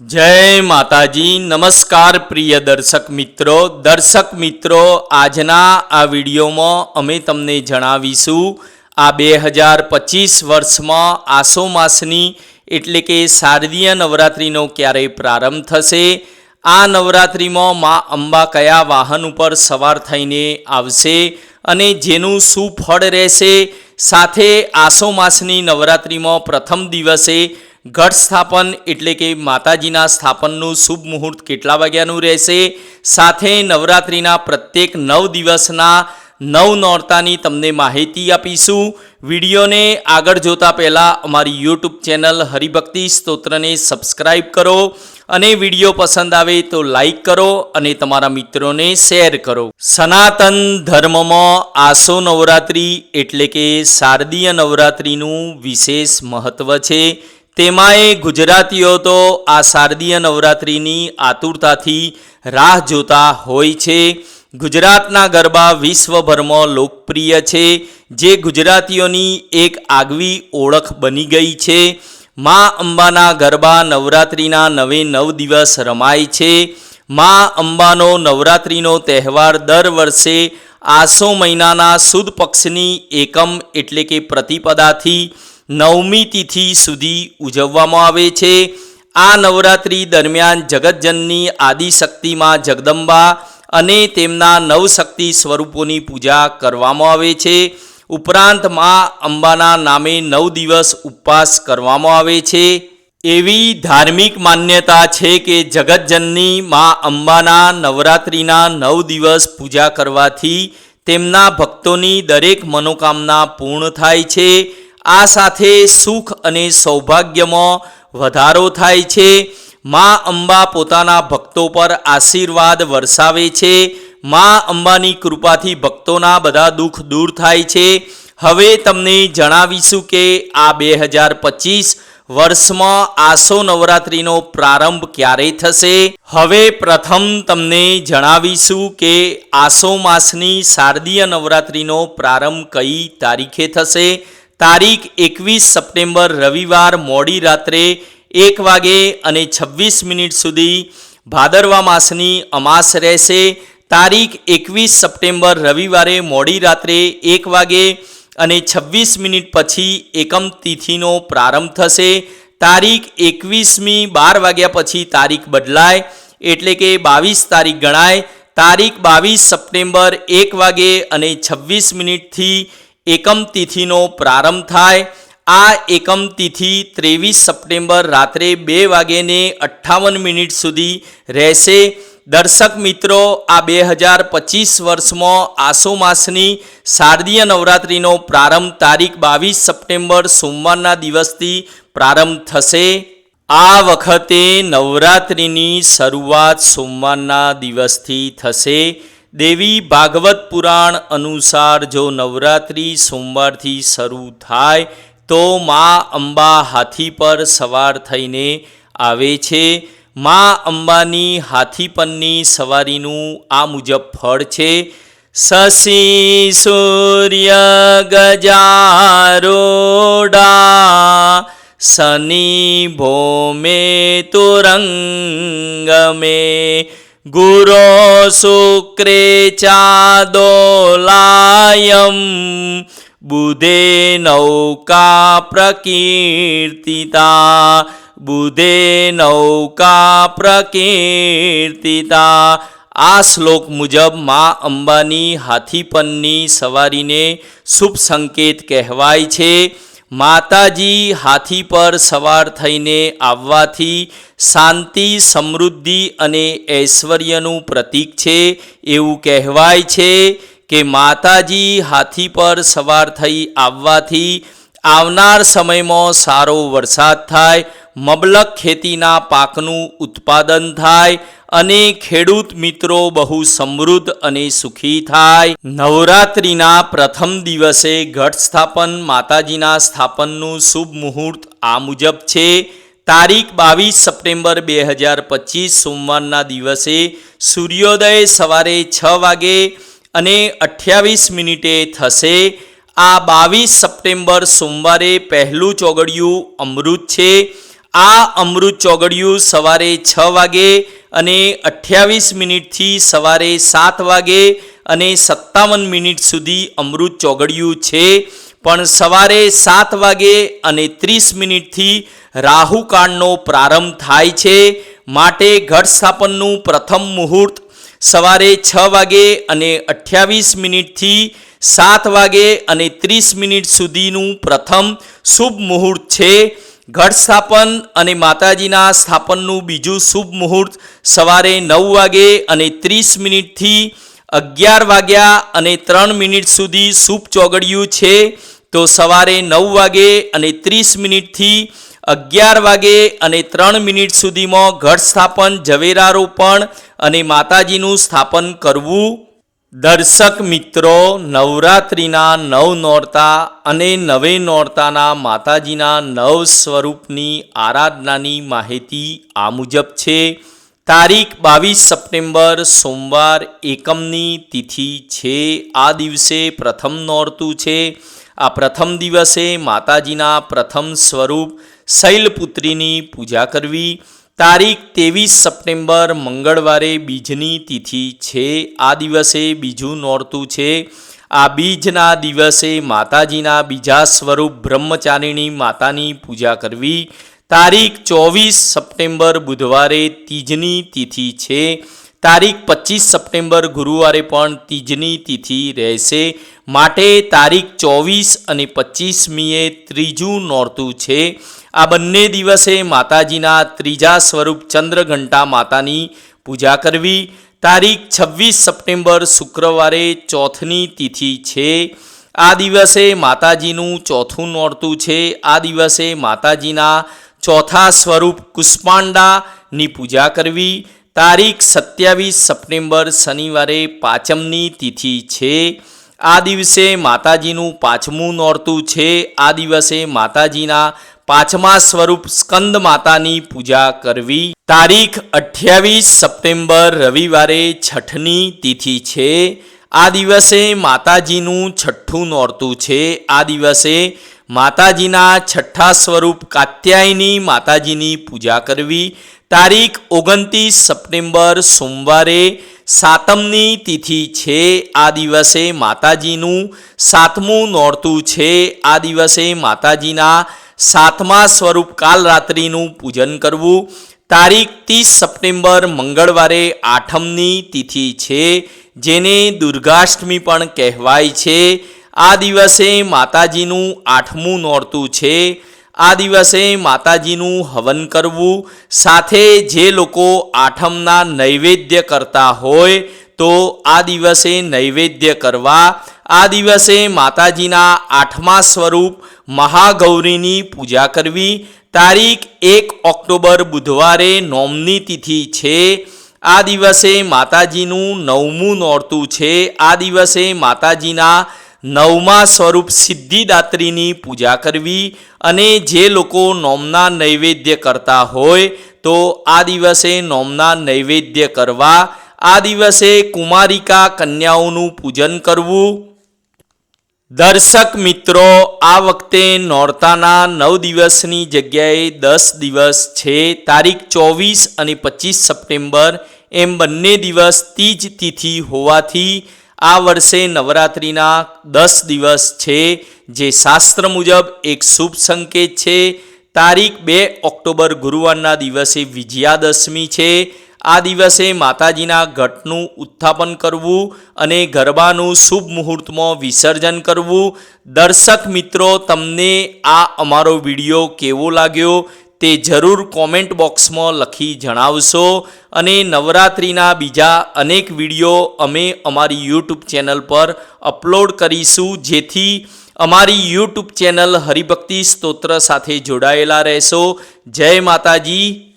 જય માતાજી, નમસ્કાર પ્રિય દર્શક મિત્રો. દર્શક મિત્રો, આજના આ વિડીયોમાં અમે તમને જણાવીશું આ બે હજાર પચીસ વર્ષમાં આસો માસની એટલે કે શારદીય નવરાત્રિનો ક્યારે પ્રારંભ થશે? આ નવરાત્રિમાં મા અંબા કયા વાહન ઉપર સવાર થઈને આવશે અને જેનું શું ફળ રહેશે? સાથે આસો માસની નવરાત્રિમાં પ્રથમ દિવસે ઘટ સ્થાપન એટલે કે માતાજીના સ્થાપનનું શુભ મુહૂર્ત કેટલા વાગ્યાનું રહેશે? સાથે નવરાત્રિના પ્રત્યેક નવ દિવસના નવ નોરતાની તમને માહિતી આપીશું. વિડીયોને આગળ જોતા પહેલાં અમારી યુટ્યુબ ચેનલ હરિભક્તિ સ્તોત્રને સબસ્ક્રાઈબ કરો અને વીડિયો પસંદ આવે તો લાઈક કરો અને તમારા મિત્રોને શેર કરો. સનાતન ધર્મમાં આસો નવરાત્રિ એટલે કે શારદીય નવરાત્રિનું વિશેષ મહત્ત્વ છે. તેમાંય ગુજરાતીઓ તો આ શારદીય નવરાત્રિની આતુરતાથી રાહ જોતા હોય છે. ગુજરાતના ગરબા વિશ્વભરમાં લોકપ્રિય છે, જે ગુજરાતીઓની એક આગવી ઓળખ બની ગઈ છે. મા અંબાના ગરબા નવરાત્રિના નવે નવ દિવસ રમાય છે. મા અંબાનો નવરાત્રિનો તહેવાર દર વર્ષે આસો મહિનાના સુદ પક્ષની એકમ એટલે કે પ્રતિપદાથી નવમી તિથિ સુધી ઉજવવામાં આવે છે. આ નવરાત્રિ દરમિયાન જગતજનની આદિશક્તિમાં જગદંબા અને તેમના નવશક્તિ સ્વરૂપોની પૂજા કરવામાં આવે છે. ઉપરાંત મા અંબાના નામે નવ દિવસ ઉપવાસ કરવામાં આવે છે. એવી ધાર્મિક માન્યતા છે કે જગતજનની મા અંબાના નવરાત્રિના નવ દિવસ પૂજા કરવાથી તેમના ભક્તોની દરેક મનોકામના પૂર્ણ થાય છે. આ સાથે સુખ અને સૌભાગ્યમાં વધારો થાય છે. મા અંબા પોતાના ભક્તો પર આશીર્વાદ વરસાવે છે. મા અંબાની કૃપાથી ભક્તોના બધા દુઃખ દૂર થાય છે. હવે તમને જણાવીશું કે આ બે હજાર પચીસ વર્ષમાં આસો નવરાત્રિનો પ્રારંભ ક્યારે થશે? હવે પ્રથમ તમને જણાવીશું કે આસો માસની શારદીય નવરાત્રિનો પ્રારંભ કઈ તારીખે થશે? તારીખ એકવીસ સપ્ટેમ્બર રવિવાર મોડી રાત્રે એક વાગે અને છવ્વીસ મિનિટ સુધી ભાદરવા માસની અમાસ રહેશે. તારીખ એકવીસ સપ્ટેમ્બર રવિવારે મોડી રાત્રે એક વાગે અને છવ્વીસ મિનિટ પછી એકમ તિથિનો પ્રારંભ થશે. તારીખ એકવીસમી બાર વાગ્યા પછી તારીખ બદલાય, એટલે કે બાવીસ તારીખ ગણાય. તારીખ બાવીસ સપ્ટેમ્બર એક વાગે અને છવ્વીસ મિનિટથી એકમ તિથિનો પ્રારંભ થાય. આ એકમ તિથિ ત્રેવીસ સપ્ટેમ્બર રાત્રે બે વાગ્યે અઠ્ઠાવન મિનિટ સુધી રહેશે. દર્શક મિત્રો, આ બે હજાર પચીસ વર્ષમાં આસો માસની શારદીય નવરાત્રિનો પ્રારંભ તારીખ બાવીસ સપ્ટેમ્બર સોમવારના દિવસથી પ્રારંભ થશે. આ વખતે નવરાત્રિની શરૂઆત સોમવારના દિવસથી થશે. દેવી ભાગવત પુરાણ અનુસાર જો નવરાત્રિ સોમવારથી શરૂ થાય, તો મા અંબા હાથી પર સવાર થઈને આવે છે. મા અંબાની હાથી પરની સવારીનું આ મુજબ ફળ છે. શશી સૂર્ય ગજારોડા, શનિ ભોમે તુરંગમે ગુરો શુક્રે ચાદોલાયમ બુધે નૌકા પ્રકીર્તિતા બુધે નૌકા પ્રકીર્તિતા આ શ્લોક મુજબ મા અંબાની હાથીપનની સવારીને શુભ સંકેત કહેવાય છે માતાજી હાથી પર સવાર થઈને આવવાથી શાંતિ, સમૃદ્ધિ અને ઐશ્વર્યનું પ્રતીક છે. એવું કહેવાય છે કે માતાજી હાથી પર સવાર થઈ આવવાથી આવનાર સમયમાં સારો વરસાદ થાય મબલક ખેતીના પાકનું ઉત્પાદન થાય અને ખેડૂત મિત્રો બહુ સમૃદ્ધ અને સુખી થાય. નવરાત્રિના પ્રથમ દિવસે ઘટ સ્થાપન માતાજીના સ્થાપનનું શુભ મુહૂર્ત આ મુજબ છે. તારીખ બાવીસ સપ્ટેમ્બર બે હજાર પચીસ સોમવારના દિવસે સૂર્યોદય સવારે છ વાગે અને અઠ્યાવીસ મિનિટે થશે. આ બાવીસ સપ્ટેમ્બર સોમવારે પહેલું ચોગડિયું અમૃત છે. આ અમૃત ચોગડિયું સવારે છ વાગે અને અઠ્યાવીસ મિનિટથી સવારે સાત વાગે અને સત્તાવન મિનિટ સુધી અમૃત ચોગડિયું છે. પણ સવારે સાત વાગે અને ત્રીસ મિનિટથી રાહુકાળનો પ્રારંભ થાય છે. માટે ઘટ સ્થાપનનું પ્રથમ મુહૂર્ત સવારે છ વાગે અને અઠ્યાવીસ મિનિટથી સાત વાગે અને ત્રીસ મિનિટ સુધીનું પ્રથમ શુભ મુહૂર્ત છે. ઘટ સ્થાપન અને માતાજીના સ્થાપનનું બીજું શુભ મુહૂર્ત સવારે નવ વાગે અને ત્રીસ મિનિટથી અગિયાર વાગ્યા અને ત્રણ મિનિટ સુધી શુભ ચોગડિયું છે. તો સવારે નવ વાગે અને ત્રીસ મિનિટથી અગિયાર વાગે અને ત્રણ મિનિટ સુધીમાં ઘટ સ્થાપન ઝવેરારોપણ અને માતાજીનું સ્થાપન કરવું. દર્શક મિત્રો, નવરાત્રિના નવ નોરતા અને નવે નોરતાના માતાજીના નવ સ્વરૂપની આરાધનાની માહિતી આ મુજબ છે. તારીખ બાવીસ સપ્ટેમ્બર સોમવાર એકમની તિથિ છે. આ દિવસે પ્રથમ નોરતું છે. આ પ્રથમ દિવસે માતાજીના પ્રથમ સ્વરૂપ શૈલપુત્રીની પૂજા કરવી. તારીખ ત્રેવીસ સપ્ટેમ્બર મંગળવારે બીજની તિથિ છે. આ દિવસે બીજું નોરતું છે. આ બીજના દિવસે માતાજીના બીજા સ્વરૂપ બ્રહ્મચારિણી માતાની પૂજા કરવી. તારીખ ચોવીસ સપ્ટેમ્બર બુધવારે તીજની તિથિ છે. તારીખ પચીસ સપ્ટેમ્બર ગુરુવારે પણ તીજની તિથિ રહેશે. માટે તારીખ ચોવીસ અને પચીસમીએ ત્રીજું નોરતું છે. આ બંને દિવસે માતાજીના ત્રીજા સ્વરૂપ ચંદ્રઘંટા માતાની પૂજા કરવી. તારીખ છવ્વીસ સપ્ટેમ્બર શુક્રવારે ચોથની તિથિ છે. આ દિવસે માતાજીનું ચોથું નોરતું છે. આ દિવસે માતાજીના ચોથા સ્વરૂપ કુષ્માંડાની પૂજા કરવી. તારીખ સત્યાવીસ સપ્ટેમ્બર શનિવારે પાંચમની તિથિ છે. આ દિવસે માતાજીનું પાંચમું નોરતું છે. આ દિવસે માતાજીના પાંચમા સ્વરૂપ સ્કંદ માતાની પૂજા કરવી. તારીખ અઠ્યાવીસ સપ્ટેમ્બર રવિવારે છઠની તિથિ છે. આ દિવસે માતાજીનું છઠ્ઠું નોરતું છે. આ દિવસે માતાજીના છઠ્ઠા સ્વરૂપ કાત્યાયની માતાજીની પૂજા કરવી. તારીખ ઓગણત્રીસ સપ્ટેમ્બર સોમવારે સાતમની તિથિ છે આ દિવસે માતાજીનું. સાતમું નોરતું છે આ દિવસે માતાજીના. સાતમા સ્વરૂપ કાલરાત્રિનું પૂજન કરવું. તારીખ ત્રીસ સપ્ટેમ્બર મંગળવારે આઠમની તિથિ છે, જેને દુર્ગાષ્ટમી પણ કહેવાય છે. આ દિવસે માતાજીનું આઠમું નોરતું છે. આ દિવસે માતાજીનું હવન કરવું, સાથે જે લોકો આઠમના નૈવેદ્ય કરતા હોય, તો આ દિવસે નૈવેદ્ય કરવા, આ દિવસે માતાજીના આઠમા સ્વરૂપ મહાગૌરીની પૂજા કરવી. તારીખ એક ઓક્ટોબર બુધવારે નોમની તિથિ છે. આ દિવસે માતાજીનું નવમું નોરતું છે. આ દિવસે માતાજીના નવમા સ્વરૂપ સિદ્ધિદાત્રીની પૂજા કરવી અને જે લોકો નોમના નૈવેદ્ય કરતા હોય તો આ દિવસે નોમના નૈવેદ્ય કરવા, આ દિવસે કુમારિકા કન્યાઓનું પૂજન કરવું. દર્શક મિત્રો, આ વખતે નોરતાના નવ દિવસની જગ્યાએ દસ દિવસ છે, તારીખ ચોવીસ અને પચીસ સપ્ટેમ્બર. એમ બંને દિવસ તીજ તિથિ હોવાથી આ વર્ષે નવરાત્રિના દસ દિવસ છે, જે શાસ્ત્ર મુજબ એક શુભ સંકેત છે. તારીખ બે ઓક્ટોબર ગુરુવારના દિવસે વિજયાદશમી છે. આ દિવસે માતાજીના ઘટનું ઉત્થાપન કરવું અને ગરબાનું શુભ મુહૂર્તમાં વિસર્જન કરવું. દર્શક મિત્રો, તમને આ અમારો વીડિયો કેવો લાગ્યો? તે જરૂર કોમેન્ટ બોક્સમાં લખી જણાવશો અને નવરાત્રિના બીજા અનેક વીડિયો અમે અમારી યુટ્યુબ ચેનલ પર અપલોડ કરીશું, જેથી અમારી યુટ્યુબ ચેનલ હરિભક્તિ સ્તોત્ર સાથે જોડાયેલા રહેશો. જય માતાજી.